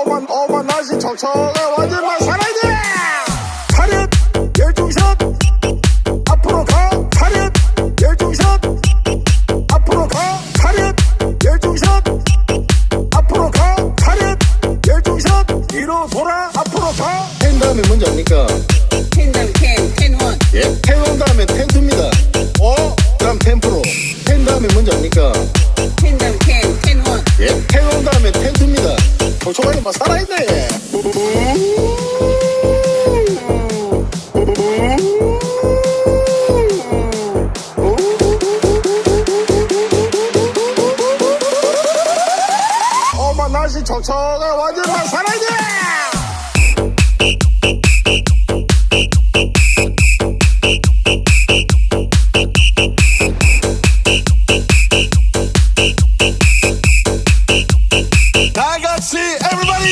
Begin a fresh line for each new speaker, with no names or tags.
오만 오만 날씨 척척해 완전만 돼 차렷 열중샷. 앞으로 가 차렷 열중샷. 앞으로 가 차렷 열중샷. 앞으로 가 차렷 열중샷. 뒤로 돌아 앞으로 가.
텐 다음에 뭔지 압니까?
고초가게 막 살아있네. 어머 날씨 초초가 완전 막 살아있네.